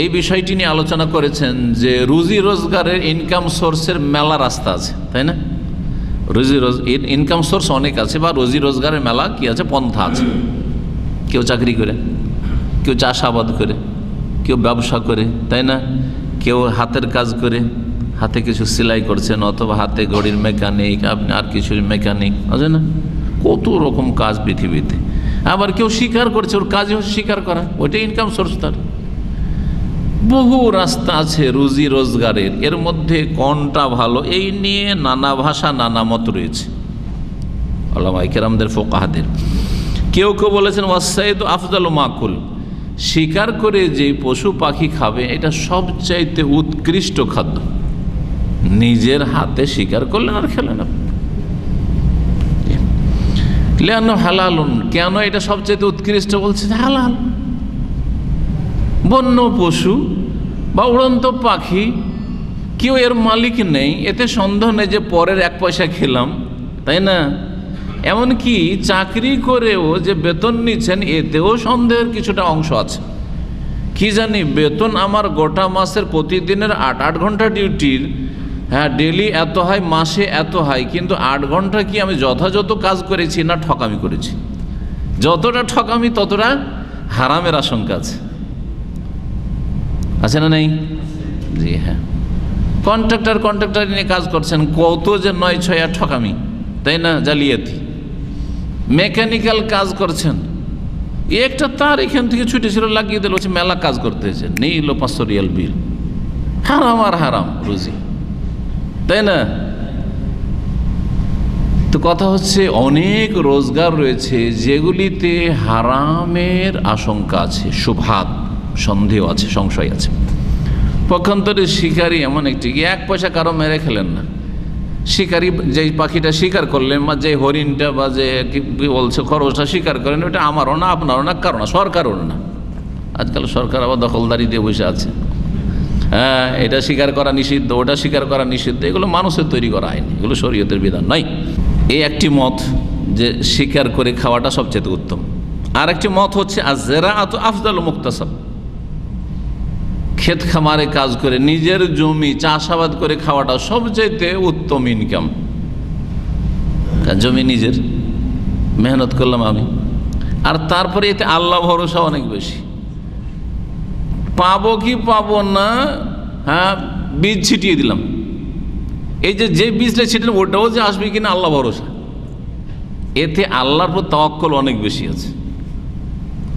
এই বিষয়টি নিয়ে আলোচনা করেছেন যে রুজি রোজগারের ইনকাম সোর্সের মেলা রাস্তা আছে, তাই না? রুজি রোজ ইনকাম সোর্স অনেক আছে, বা রুজি রোজগারের মেলা কি আছে? পন্থা আছে। কেউ চাকরি করে, কেউ চাষাবাদ করে, কেউ ব্যবসা করে, তাই না? কেউ হাতের কাজ করে, হাতে কিছু সেলাই করছেন, অথবা হাতে ঘড়ির মেকানিক আপনি আর কিছু মেকানিক আছে না? কত রকম কাজ পৃথিবীতে। আবার কেউ স্বীকার করছে, ওর কাজই হচ্ছে স্বীকার করা, ওইটাই ইনকাম সোর্স তার। বহু রাস্তা আছে রুজি রোজগারের। এর মধ্যে কোনটা ভালো? এই নিয়ে নানা ভাষা, নানা মত রয়েছে। কেরামদের ফোকাহাদের। কেউ কেউ বলেছেন ওয়াসাইদ আফজাল মাকুল শিকার করে যে পশু পাখি খাবে, এটা সবচাইতে উৎকৃষ্ট খাদ্য। নিজের হাতে শিকার করলেন আর খেলেন আপনি। হালালুন? কেন এটা সবচাইতে উৎকৃষ্ট? বলছে হালাল। বন্য পশু বা উড়ন্ত পাখি, কেউ এর মালিক নেই। এতে সন্দেহ নেই যে পরের এক পয়সা খেলাম, তাই না? এমনকি চাকরি করেও যে বেতন নিচ্ছেন, এতেও সন্দেহের কিছুটা অংশ আছে। কি জানি, বেতন আমার গোটা মাসের প্রতিদিনের আট আট ঘণ্টা ডিউটির হ্যাঁ ডেলি এত হয়, মাসে এত হয়, কিন্তু আট ঘণ্টা কি আমি যথাযথ কাজ করেছি না ঠকামি করেছি? যতটা ঠকামি, ততটা হারামের আশঙ্কা আছে। আছে না নেই? জি হ্যাঁ। কন্ট্রাক্টর কন্ট্রাক্টর নিয়ে কাজ করছেন, কত যে নয় ছয় আর ঠকামি, তাই না, জালিয়াতি? মেকানিক্যাল কাজ করছেন। একটা তার এখান থেকে ছুটে ছিল, লাগিয়ে দিল হচ্ছে মেলা কাজ করতে হয়েছে নিল পাঁচশো রিয়াল বিল। হারাম আর হারাম রুজি তাই না? তো কথা হচ্ছে, অনেক রোজগার রয়েছে, যেগুলিতে হারামের আশঙ্কা আছে সুভাত সন্দেহ আছে, সংশয় আছে। পক্ষান্তরে শিকারী এমন একটি এক পয়সা কারও মেরে খেলেন না। শিকারী যে পাখিটা শিকার করলেন বা যে হরিণটা বা যে কি বলছে খরচটা শিকার করেন, ওটা আমারও না, আপনারও না, কারও না সরকারও না। আজকাল সরকার আবার দখলদারি দিয়ে বসে আছে। হ্যাঁ এটা স্বীকার করা নিষিদ্ধ, ওটা স্বীকার করা নিষিদ্ধ, এগুলো মানুষের তৈরি করা আইন এগুলো শরীয়তের বিধান নয়। এই একটি মত যে স্বীকার করে খাওয়াটা সবচেয়ে উত্তম। আর একটি মত হচ্ছে আজেরা আত আফজাল মুক্তাসাব। ক্ষেত খামারে কাজ করে, নিজের জমি চাষাবাদ করে খাওয়াটা সবচাইতে উত্তম ইনকাম জমি নিজের, মেহনত করলাম আমি। আর তারপরে এতে আল্লাহ ভরসা অনেক বেশি। পাবো কি পাবো না হ্যাঁ বীজ ছিটিয়ে দিলাম। এই যে যে বীজটা ছিটালাম ওটাও যে আসবে কিনা আল্লাহ ভরসা। এতে আল্লাহর পর তওয়াক্কল অনেক বেশি আছে।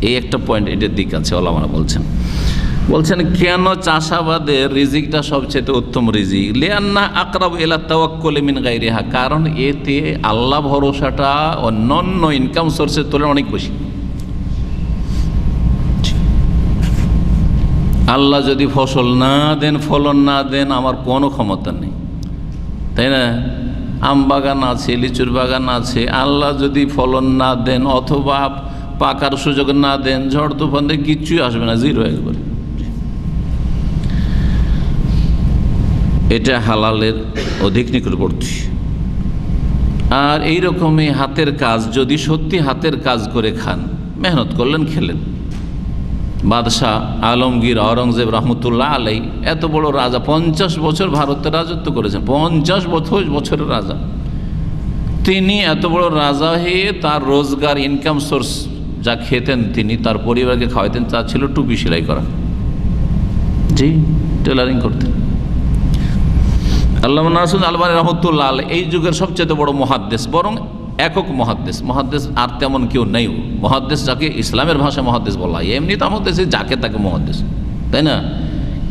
এই একটা পয়েন্ট এটার দিক আছে ওলামারা বলছেন। বলছেন, কেন চাষাবাদের রিজিকটা সবচেয়ে উত্তম রিজিক? লিয়ান্না আকরাব এলা তাওয়াক্কলে মিন গাইরিহা কারণ এতে আল্লাহ ভরসাটা অন্যান্য ইনকাম সোর্সের তুলনায় অনেক বেশি। আল্লাহ যদি ফসল না দেন, ফলন না দেন, আমার কোনো ক্ষমতা নেই। তাই না? আম বাগান আছে, লিচুর বাগান আছে, আল্লাহ যদি ফলন না দেন অথবা পাকার সুযোগ না দেন ঝড় তুফান দিয়ে কিচ্ছুই আসবে না, জিরো একবারে। এটা হালালের অধিক নিকটবর্তী। আর এই রকমই হাতের কাজ, যদি সত্যি হাতের কাজ করে খান, মেহনত করলেন, খেলেন। বাদশাহ আলমগীর আওরঙ্গজেব রহমতুল্লাহ আলাই এত বড় রাজা, পঞ্চাশ বছর ভারতের রাজত্ব করেছেন, পঞ্চাশ বছর, বছরের রাজা। তিনি এত বড় রাজা হয়ে তার রোজগার ইনকাম সোর্স যা খেতেন তিনি, তার পরিবারকে খাওয়াতেন তা ছিল টুপি সেলাই করা। জি টেলারিং করতেন। আল্লাহ নাসুদ আলবানী রহমতুল্লাহ আল এই যুগের সবচেয়ে বড় মহাদ্দেশ, বরং একক মহাদ্দেশ। মহাদ্দেশ আর তেমন কেউ নেই। মহাদ্দেশ যাকে ইসলামের ভাষায় মহাদ্দেশ বলা হয়। এমনি তো আমাদের যাকে তাকে মহাদ্দেশ, তাই না?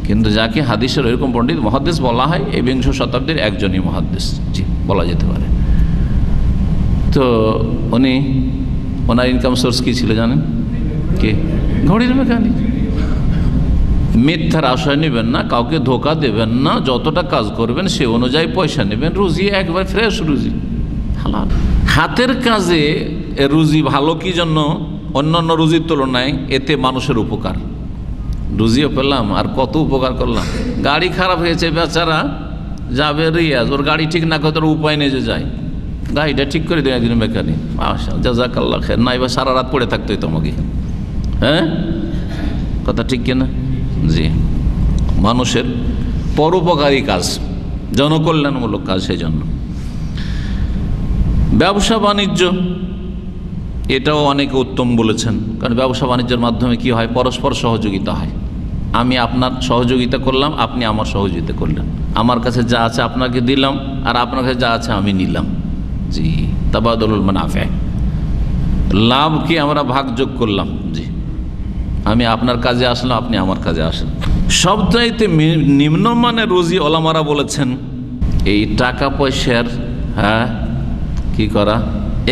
কিন্তু যাকে হাদিসের ওইরকম পণ্ডিত মহাদ্দেশ বলা হয়, এই বিংশ শতাব্দীর একজনই মহাদ্দেশ। জি, বলা যেতে পারে। তো উনি, ওনার ইনকাম সোর্স কী ছিল জানেন? কে? ঘড়ির মেকানিক। মিথ্যার আশয় নেবেন না, কাউকে ধোকা দেবেন না, যতটা কাজ করবেন সে অনুযায়ী পয়সা নেবেন, রুজি একবার ফ্রেশ রুজি। হালাল। হাতের কাজে রুজি ভালো কি জন্য? অন্যান্য রুজির তুলনায় এতে মানুষের উপকার। রুজিও পেলাম, আর কত উপকার করলাম। গাড়ি খারাপ হয়েছে বেচারা, যাবে রিয়াজ, ওর গাড়ি ঠিক না করে উপায় নেই যে যায়। গাড়িটা ঠিক করে দেয় একদিন মেকানিক আশা জাজাকাল্লা খের না এবার সারা রাত পড়ে থাকতে তোমাকে। হ্যাঁ? কথা ঠিক কিনা? জি। মানুষের পরোপকারী কাজ, জনকল্যাণমূলক কাজ সেই জন্য ব্যবসা বাণিজ্য, এটাও অনেকে উত্তম বলেছেন। কারণ ব্যবসা বাণিজ্যের মাধ্যমে কি হয়? পরস্পর সহযোগিতা হয়। আমি আপনার সহযোগিতা করলাম, আপনি আমার সহযোগিতা করলেন। আমার কাছে যা আছে আপনাকে দিলাম, আর আপনার কাছে যা আছে আমি নিলাম। জি, তাবাদুল মানাফে। লাভকে আমরা ভাগযোগ করলাম? জি। আমি আপনার কাজে আসলাম, আপনি আমার কাজে আসেন। সবচাইতে নিম্নমানের রুজি ওলামারা বলেছেন, এই টাকা পয়সার হ্যাঁ কি করা?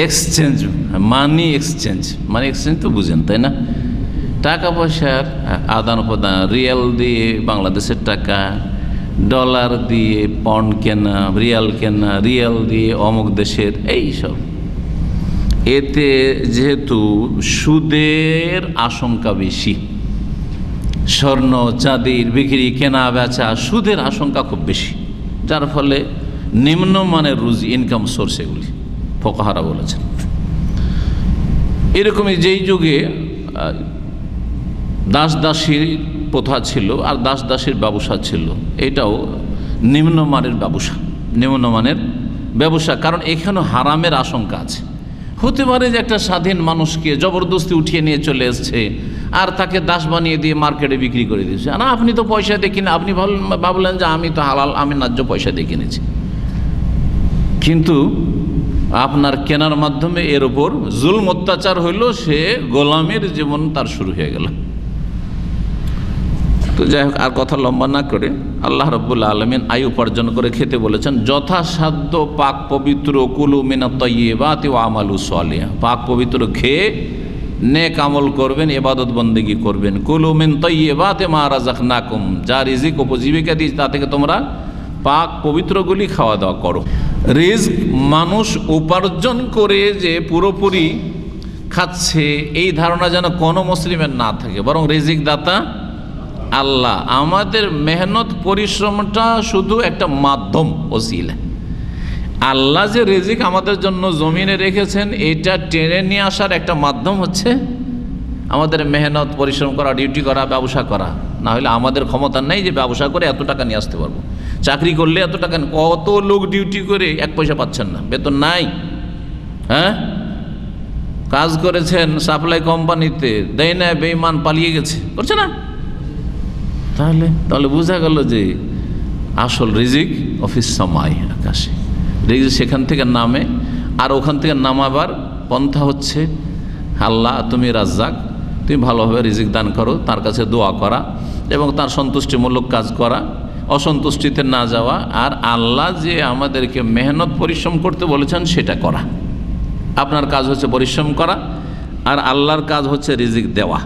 Exchange money exchange money exchange তো বুঝেন, তাই না? টাকা পয়সার আদান প্রদান, রিয়াল দিয়ে বাংলাদেশের টাকা, ডলার দিয়ে পন্ড কেনা, রিয়াল কেনা, রিয়াল দিয়ে অমুক দেশের, এই সব। এতে যেহেতু সুদের আশঙ্কা বেশি, স্বর্ণ, চাঁদির বিক্রি, কেনা, বেচা, সুদের আশঙ্কা খুব বেশি, যার ফলে নিম্নমানের রুজি ইনকাম সোর্স এগুলি, ফোকাহারা বলেছেন। এরকমই যেই যুগে দাস দাসীর প্রথা ছিল আর দাস দাসীর ব্যবসা ছিল, এটাও নিম্নমানের ব্যবসা নিম্নমানের ব্যবসা, কারণ এখানেও হারামের আশঙ্কা আছে। হতে পারে যে একটা স্বাধীন মানুষকে জবরদস্তি উঠিয়ে নিয়ে চলে এসছে আর তাকে দাস বানিয়ে দিয়ে মার্কেটে বিক্রি করে দিয়েছে। না, আপনি তো পয়সা দিয়ে কিনে আপনি ভাবলেন ভাবলেন যে আমি তো হালাল, আমি ন্যায্য পয়সা দিয়ে কিনেছি। কিন্তু আপনার কেনার মাধ্যমে এর ওপর জুল অত্যাচার হইল, সে গোলামের জীবন তার শুরু হয়ে গেল। তো যাই হোক, আর কথা লম্বা না করে আল্লাহ রব্বুল্লা আলমিন আয় উপার্জন করে খেতে বলেছেন, যথাসাধ্য পাক পবিত্র কুলু মিনা তৈবাত ও আমালু সালিয়া পাক পবিত্র খেয়ে নেক আমল করবেন এবাদত বন্দেগি করবেন। কুলু মিন তৈবাতে মা রাজাক নাকুম যা রিজিক উপজীবিকা দিস তা থেকে তোমরা পাক পবিত্রগুলি খাওয়া দাওয়া করো। রিস্ক মানুষ উপার্জন করে যে পুরোপুরি খাচ্ছে, এই ধারণা যেন কোনো মুসলিমের না থাকে, বরং রিজিক দাতা আল্লাহ, আমাদের মেহনত পরিশ্রমটা শুধু একটা মাধ্যম ওসিলা। আল্লাহ যে রেজিক আমাদের জন্য জমিনে রেখেছেন, এটা টেনে নিয়ে আসার একটা মাধ্যম হচ্ছে আমাদের মেহনত, পরিশ্রম করা, ডিউটি করা, ব্যবসা করা। না হলে আমাদের ক্ষমতা নেই যে ব্যবসা করে এত টাকা নিয়ে আসতে পারব। চাকরি করলে এত টাকা কত লোক ডিউটি করে এক পয়সা পাচ্ছেন না, বেতন নাই। হ্যাঁ? কাজ করেছেন সাপ্লাই কোম্পানিতে, দেয় না বেইমান পালিয়ে গেছে। করছে না? তাহলে তাহলে বোঝা গেল যে আসল রিজিক অফিস সময় আকাশে। রিজিক সেখান থেকে নামে, আর ওখান থেকে নামাবার পন্থা হচ্ছে আল্লাহ, তুমি রাজ্জাক, তুমি ভালোভাবে রিজিক দান করো, তার কাছে দোয়া করা এবং তার সন্তুষ্টিমূলক কাজ করা, অসন্তুষ্টিতে না যাওয়া, আর আল্লাহ যে আমাদেরকে মেহনত পরিশ্রম করতে বলেছেন সেটা করা। আপনার কাজ হচ্ছে পরিশ্রম করা, আর আল্লাহর কাজ হচ্ছে রিজিক দেওয়া।